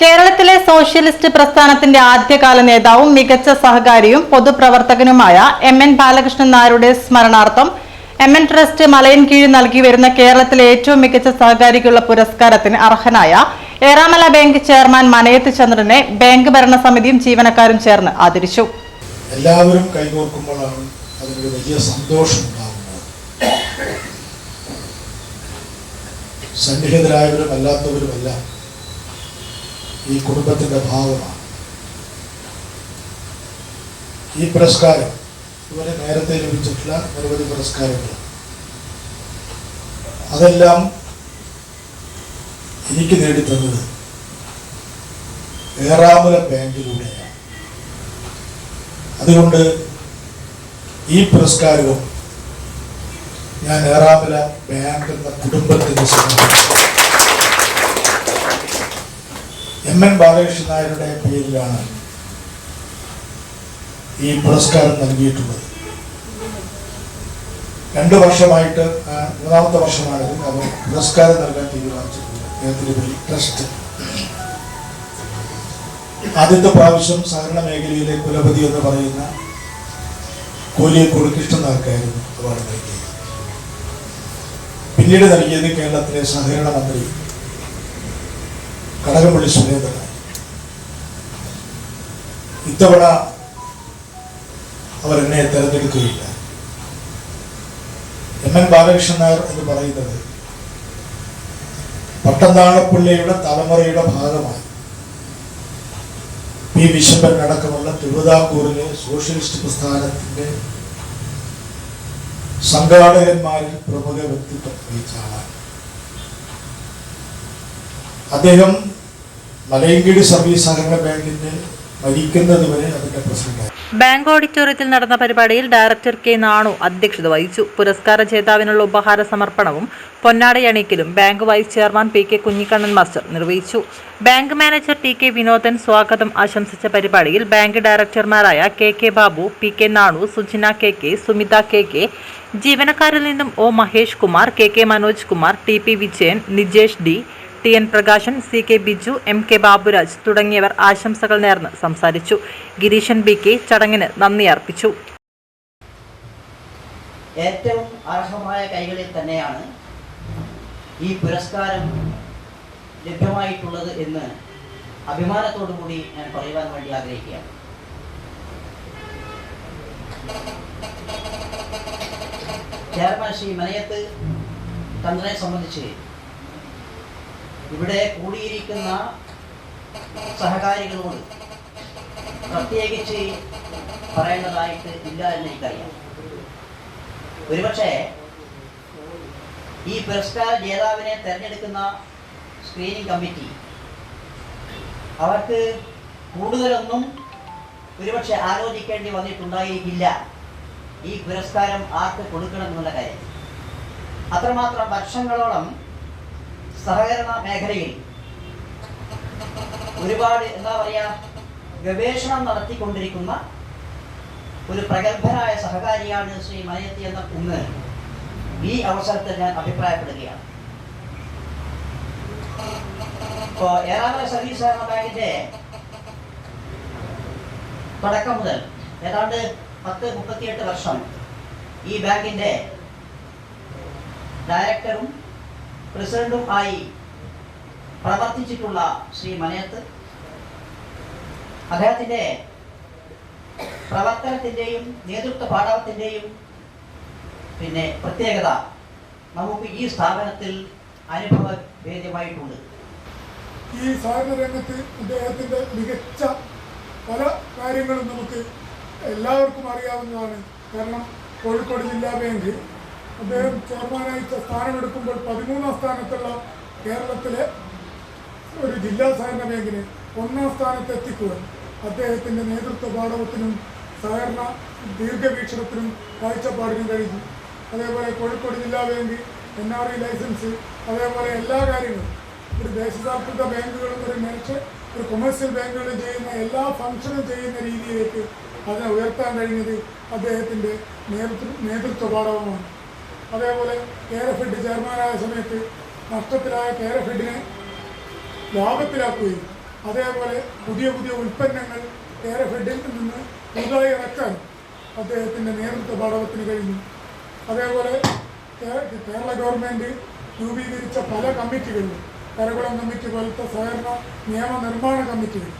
കേരളത്തിലെ സോഷ്യലിസ്റ്റ് പ്രസ്ഥാനത്തിന്റെ ആദ്യകാല നേതാവും മികച്ച സഹകാരിയും പൊതുപ്രവർത്തകനുമായ എം എൻ ബാലകൃഷ്ണൻ നായരുടെ സ്മരണാർത്ഥം എം എൻ ട്രസ്റ്റ് മലയൻ കീഴിൽ നൽകി വരുന്ന കേരളത്തിലെ ഏറ്റവും മികച്ച സഹകാരിക്കുള്ള പുരസ്കാരത്തിന് അർഹനായ ഏറാമല ബാങ്ക് ചെയർമാൻ മനയത്ത് ചന്ദ്രനെ ബാങ്ക് ഭരണസമിതിയും ജീവനക്കാരും ചേർന്ന് ആദരിച്ചു. എല്ലാവരും കൈകോർക്കുമ്പോഴാണ് അതിനൊരു വലിയ സന്തോഷം ഉണ്ടാകുന്നത്. സന്നിഹിതരായവരും അല്ലാത്തവരുമെല്ലാം ഈ കുടുംബത്തിന്റെ ഭാഗമാണ്. ഈ പുരസ്കാരം ഇവരെ നേരത്തെ ലഭിച്ചിട്ടുള്ള നിരവധി പുരസ്കാരങ്ങൾ. അതെല്ലാം എനിക്ക് നേടിത്തന്നത് ഏറാമല ബാങ്കിലൂടെയാണ് അതുകൊണ്ട് ഈ പുരസ്കാരവും ഞാൻ ഏറാമല ബാങ്ക് എന്ന കുടുംബത്തിന് സമർപ്പിക്കുന്നു എം എൻ ബാലകൃഷ്ണൻ നായരുടെ പേരിലാണ് ഈ പുരസ്കാരം നൽകിയിട്ടുള്ളത്. രണ്ടു വർഷമായിട്ട് മൂന്നാമത്തെ വർഷമാണിത് അവർ പുരസ്കാരം നൽകാൻ പേരിൽ ട്രസ്റ്റ്. ആദ്യത്തെ പ്രാവശ്യം സഹകരണ മേഖലയിലെ കുലപതി എന്ന് പറയുന്ന കോലിയെ കോലിയക്കോട് കൃഷ്ണനാർക്കായിരുന്നു അവാർഡ് നൽകിയത്. പിന്നീട് നൽകിയത് കേരളത്തിലെ സഹകരണ മന്ത്രി കടകംപള്ളി സുരേന്ദ്രൻ. ഇത്തവണ അവർ എന്നെ തെരഞ്ഞെടുക്കുകയില്ല. എം എൻ ബാലകൃഷ്ണൻ നായർ എന്ന് പറയുന്നത് പട്ടന്താളപ്പിള്ളയുടെ തലമുറയുടെ ഭാഗമായി. പി വിശപ്പൻ അടക്കമുള്ള തിരുവിതാംകൂറിലെ സോഷ്യലിസ്റ്റ് പ്രസ്ഥാനത്തിന്റെ സംഘാടകന്മാരിൽ പ്രമുഖ വ്യക്തിത്വം വഹിച്ച ആളാണ്. അദ്ദേഹം മലയങ്കിടി സർവീസ് സഹകരണ ബാങ്കിന്റെ മരിക്കുന്നത് വരെ അതിന്റെ പ്രസിഡന്റായി ബാങ്ക് ഓഡിറ്റോറിയത്തിൽ നടന്ന പരിപാടിയിൽ ഡയറക്ടർ കെ നാണു അധ്യക്ഷത വഹിച്ചു. പുരസ്കാര ജേതാവിനുള്ള ഉപഹാര സമർപ്പണവും പൊന്നാടയണിക്കലും bank vice chairman P K Kunhikannan master നിർവഹിച്ചു. Bank manager T K Vinodan സ്വാഗതം ആശംസിച്ച പരിപാടിയിൽ bank ഡയറക്ടർമാരായ K K Babu P K Nanu Sujina K K Sumitha K K ജീവനക്കാരിൽ നിന്നും O Mahesh Kumar K K Manoj Kumar T P Vijayan Nijesh D T N Prakashan C K Biju M K Baburaj തുടങ്ങിയവർ ആശംസകൾ നേർന്ന് സംസാരിച്ചു. Gireesan B K ചടങ്ങിന് നന്ദി അർപ്പിച്ചു. ഏറ്റവും അർഹമായ കൈകളിൽ തന്നെയാണ് ഈ പുരസ്കാരം ലഭ്യമായിട്ടുള്ളത് എന്ന് അഭിമാനത്തോടു കൂടി ഞാൻ പറയുവാൻ വേണ്ടി ആഗ്രഹിക്കുകയാണ്. ചെയർമാൻ ശ്രീ മനയത്ത് തന്ത്രയെ സംബന്ധിച്ച് ഇവിടെ കൂടിയിരിക്കുന്ന സഹകാരികളോട് പ്രത്യേകിച്ച് പറയേണ്ടതായിട്ട് ഇല്ല എന്ന് എനിക്കറിയാം. ഒരുപക്ഷെ ഈ പുരസ്കാര ജേതാവിനെ തെരഞ്ഞെടുക്കുന്ന സ്ക്രീനിംഗ് കമ്മിറ്റി അവർക്ക് കൂടുതലൊന്നും ഒരുപക്ഷെ ആലോചിക്കേണ്ടി വന്നിട്ടുണ്ടായിരിക്കില്ല ഈ പുരസ്കാരം ആർക്ക് കൊടുക്കണം എന്നുള്ള കാര്യം. അത്രമാത്രം വർഷങ്ങളോളം സഹകരണ മേഖലയിൽ ഒരുപാട് എന്താ പറയുക ഗവേഷണം നടത്തിക്കൊണ്ടിരിക്കുന്ന ഒരു പ്രഗത്ഭനായ സഹകാരിയാണ് ശ്രീ മനയത്തി എന്ന കുന്ന്. ഈ അവസരത്തിൽ ഞാൻ അഭിപ്രായപ്പെടുകയാണ്. ഇപ്പോ ഏറാമല സർവീസ് സഹകരണ ബാങ്കിന്റെ തുടക്കം മുതൽ ഏതാണ്ട് പത്ത് മുപ്പത്തിയെട്ട് വർഷം ഈ ബാങ്കിന്റെ ഡയറക്ടറും പ്രസിഡന്റും ആയി പ്രവർത്തിച്ചിട്ടുള്ള ശ്രീ മനയത്ത് അദ്ദേഹത്തിന്റെ പ്രവർത്തനത്തിന്റെയും നേതൃത്വ പാഠത്തിന്റെയും പിന്നെ പ്രത്യേകത നമുക്ക് ഈ സ്ഥാപനത്തിൽ അനുഭവവേദ്യമായിട്ടുണ്ട് ഈ രംഗത്ത് അദ്ദേഹത്തിന്റെ മികച്ച പല കാര്യങ്ങളും നമുക്ക് എല്ലാവർക്കും അറിയാവുന്നതാണ്. കാരണം കോഴിക്കോട് ജില്ലാ ബാങ്ക് അദ്ദേഹം ചെയർമാനായി സ്ഥാനമെടുക്കുമ്പോൾ പതിമൂന്നാം സ്ഥാനത്തുള്ള കേരളത്തിലെ ഒരു ജില്ലാ സഹകരണ ബാങ്കിന് ഒന്നാം സ്ഥാനത്ത് എത്തിക്കുവാൻ അദ്ദേഹത്തിന്റെ നേതൃത്വ പാഠവത്തിനും സഹകരണ ദീർഘവീക്ഷണത്തിനും കാഴ്ചപ്പാടിനും കഴിഞ്ഞു. അതേപോലെ കോഴിക്കോട് ജില്ലാ bank N R I licence അതേപോലെ എല്ലാ കാര്യങ്ങളും. ഒരു ദേശസാൽകൃത ബാങ്കുകളും ഒരു മനുഷ്യ ഒരു കൊമേഴ്സ്യൽ ബാങ്കുകളും ചെയ്യുന്ന എല്ലാ ഫംഗ്ഷനും ചെയ്യുന്ന രീതിയിലേക്ക് അതിനെ ഉയർത്താൻ കഴിഞ്ഞത് അദ്ദേഹത്തിന്റെ നേതൃത്വ നേതൃത്വ പാഠവുമാണ്. അതേപോലെ കേരഫെഡ് ചെയർമാനായ സമയത്ത് നഷ്ടത്തിലായ കേരഫെഡിനെ ലാഭത്തിലാക്കുകയും അതേപോലെ പുതിയ പുതിയ ഉൽപ്പന്നങ്ങൾ കേരഫെഡിൽ നിന്ന് പുതുതായി ഇറക്കാൻ അദ്ദേഹത്തിന്റെ നേതൃത്വ ഭാഗത്തിന് കഴിഞ്ഞു. അതേപോലെ കേരള ഗവൺമെന്റ് രൂപീകരിച്ച പല കമ്മിറ്റികളിലും കരകുളം കമ്മിറ്റി പോലത്തെ സഹകരണ നിയമനിർമ്മാണ കമ്മിറ്റികൾ